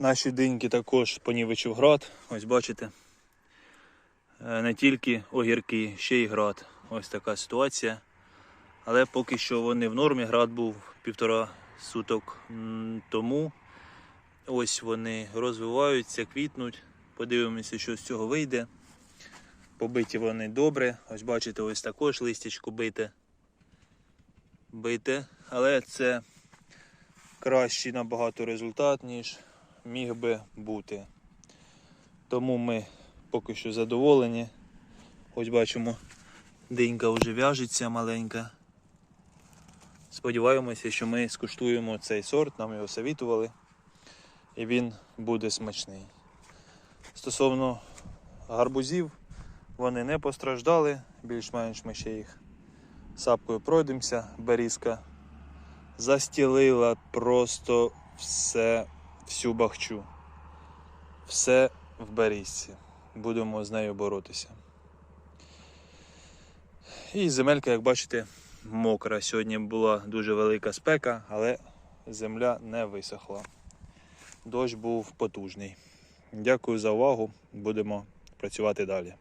Наші диньки також понівечив град. Ось бачите. Е, Не тільки огірки, ще й град. Ось така ситуація. Але поки що вони в нормі. Град був півтора суток тому. Ось вони розвиваються, квітнуть. Подивимося, що з цього вийде. Побиті вони добре. Ось бачите, ось також листячко бите. Бите. Але це кращий набагато результат, ніж міг би бути. Тому ми поки що задоволені. Ось бачимо, динька вже в'яжеться маленька. Сподіваємося, що ми скуштуємо цей сорт, нам його совітували, і він буде смачний. Стосовно гарбузів, вони не постраждали, більш-менш ми ще їх сапкою пройдемося. Берізка застілила просто все, всю бахчу. Все в берізці. Будемо з нею боротися. І земелька, як бачите, мокра. Сьогодні була дуже велика спека, але земля не висохла. Дощ був потужний. Дякую за увагу. Будемо працювати далі.